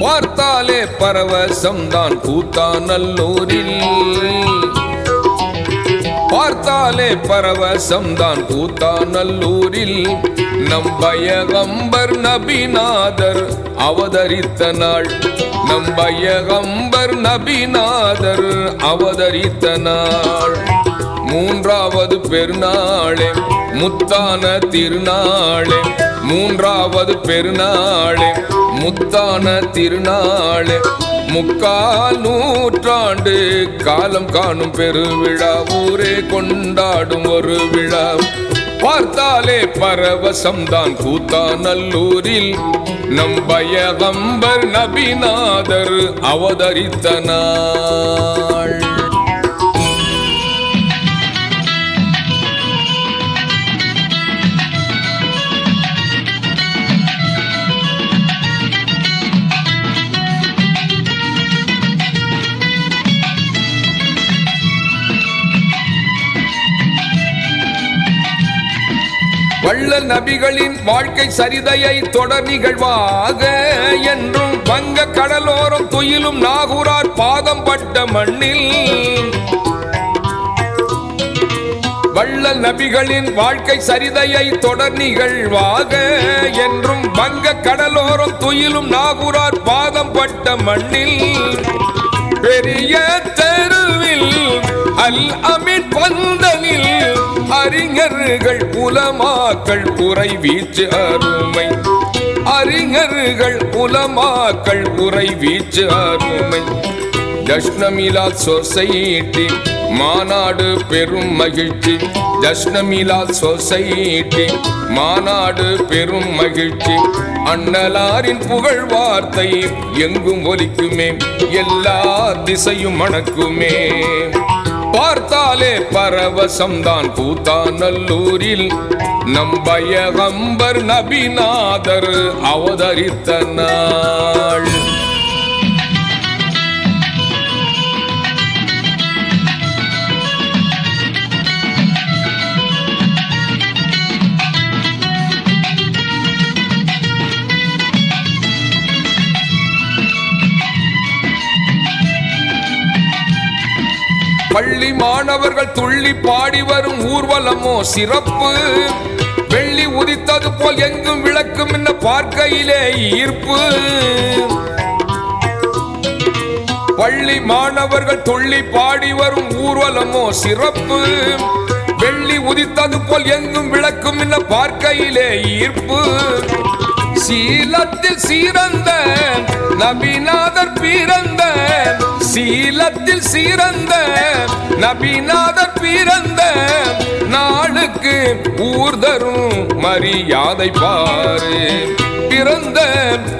பார்த்தாலே பரவசம் தான் கூத்தாநல்லூரில். பார்த்தாலே பரவசம் தான் கூத்தாநல்லூரில் நம்பயகம்பர் நபிநாதர் அவதரித்த நாள். நம்பயகம்பர் நபிநாதர் அவதரித்த நாள். மூன்றாவது பெருநாளே முத்தான திருநாளே மூன்றாவது பெருநாளே முத்தான திருநாளே. முக்கால் நூற்றாண்டு காலம் காணும் பெருவிழா ஊரே கொண்டாடும் ஒரு விழா. பார்த்தாலே பரவசம் தான் கூத்தாநல்லூரில் நம்பயகம்பர் நபிநாதர் அவதரித்தனா வள்ள நபிகளின் வாழ்க்கை சரிதையை தொடர் நிகழ்வாக என்றும் வங்க கடலோரம் துயிலும் நாகூரார் பாதம் பட்ட மண்ணில். வள்ளல் நபிகளின் வாழ்க்கை சரிதையை தொடர் நிகழ்வாக என்றும் வங்க கடலோரம் துயிலும் நாகூரார் பாதம் பட்ட மண்ணில். பெரிய தெருவில் அல் அமின் பந்தனில் அறிஞர்கள் உலமாக்கள் உரை வீச்சு அருமை. அறிஞர்கள் உலமாக்கள் உரை வீச்சு அருமை. ஜஷ்ணமிலா சொசைட்டி மாநாடு பெரும் மகிழ்ச்சி. ஜஷ்ணமிலா சொசைட்டி மாநாடு பெரும் மகிழ்ச்சி. அண்ணலாரின் புகழ் வார்த்தை எங்கும் ஒலிக்குமே எல்லா திசையும் மணக்குமே. பார்த்தாலே பரவசம் தான் நம் பயகம்பர் நபிநாதர் அவதரித்த நாள். பள்ளி மாணவர்கள் துள்ளி பாடி வரும் ஊர்வலமோ சிறப்பு. வெள்ளி உதித்தது போல் எங்கும் விளக்கும் என்ன பார்க்கையிலே ஈர்ப்பு. பள்ளி மாணவர்கள் துள்ளி பாடி வரும் ஊர்வலமோ சிறப்பு. வெள்ளி உதித்தது போல் எங்கும் விளக்கும் என்ன பார்க்கையிலே ஈர்ப்பு. சீலத்தில் சீரந்த நபிநாதர் பிறந்த சீலத்தில் சீரந்த நபிநாதர் பிறந்த நாளுக்கு ஊர்தரும் மரியாதை பாரு பிறந்த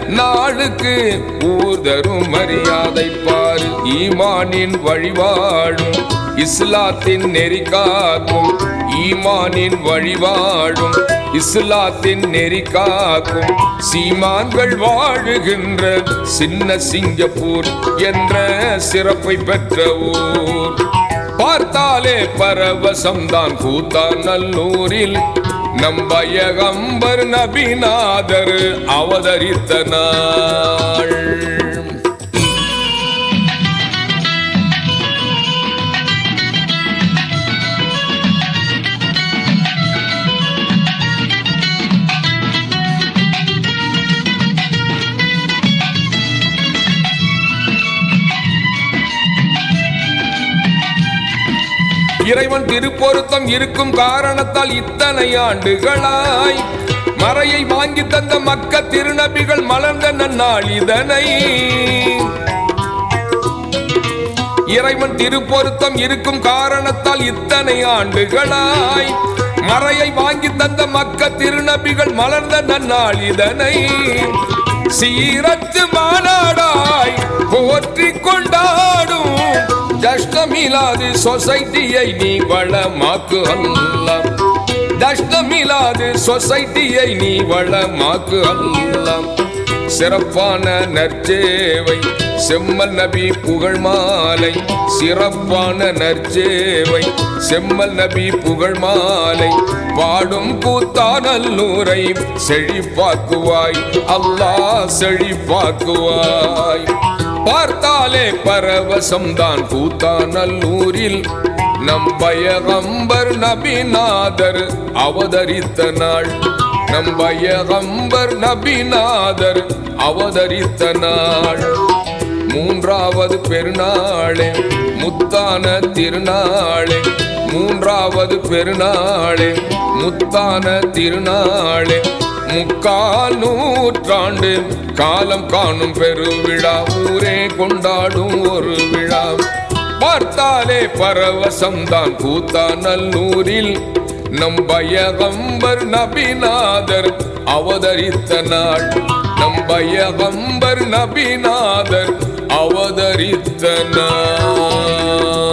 நாளுக்கு ஊதரும் மரியாதை பாரு. ஈமானின் வழிவாழும் இஸ்லாத்தின் நெறி காக்கும் ஈமானின் வழிவாழும் இஸ்லாத்தின் நெறி காக்கும் சீமான்கள் வாழுகின்ற சின்ன சிங்கப்பூர் என்ற சிறப்பை பெற்ற ஊர். பார்த்தாலே பரவசம்தான் கூத்தான் நல்லூரில் நம் பயகம்பர் நபிநாதர் அவதரித்த நாள். இறைவன் திருப்பொருத்தம் இருக்கும் காரணத்தால் இத்தனை ஆண்டுகளாய் மறையை வாங்கி தந்த மக்க திருநபிகள் மலர்ந்த நன்னாள் இதனை. இறைவன் திருப்பொருத்தம் இருக்கும் காரணத்தால் இத்தனை ஆண்டுகளாய் மறையை வாங்கி தந்த மக்க திருநபிகள் மலர்ந்த நன்னாள் இதனை. சீரத்து மாநாடாய் போற்றி கொண்டாடும் ஜஷ்டமிலாது சொசைட்டியை நீ வளமாக்கு அல்ல. தஷ்டமிலாது சொசைட்டியை நீ வளமாக்கு அல்ல. சிறப்பான நற்சேவை செம்மல் நபி புகழ் மாலை. சிறப்பான நற்சேவை செம்மல் நபி புகழ் மாலை. பாடும் கூத்தானல்லூரை செழிப்பாக்குவாய். அல்லா செழிப்பாக்குவாய். பார்த்தாலே பரவசம்தான் கூத்தானல்லூரில் நம் பயகம்பர் நபிநாதர் அவதரித்த நாள். நம் பயகம்பர் நபிநாதர் அவதரித்த நாள். மூன்றாவது பெருநாளே முத்தான திருநாளே. மூன்றாவது பெருநாளே முத்தான திருநாளே. முக்கால் நூற்றாண்டு காலம் காணும் பெருவிழா. கொண்டாடும் ஒரு விழா. பார்த்தாலே பரவசம்தான் கூத்தா நல்லூரில். நம் பயகம்பர் நபிநாதர் அவதரித்த நாள். நம் பயகம்பர் நபிநாதர் அவதரித்த நாள்.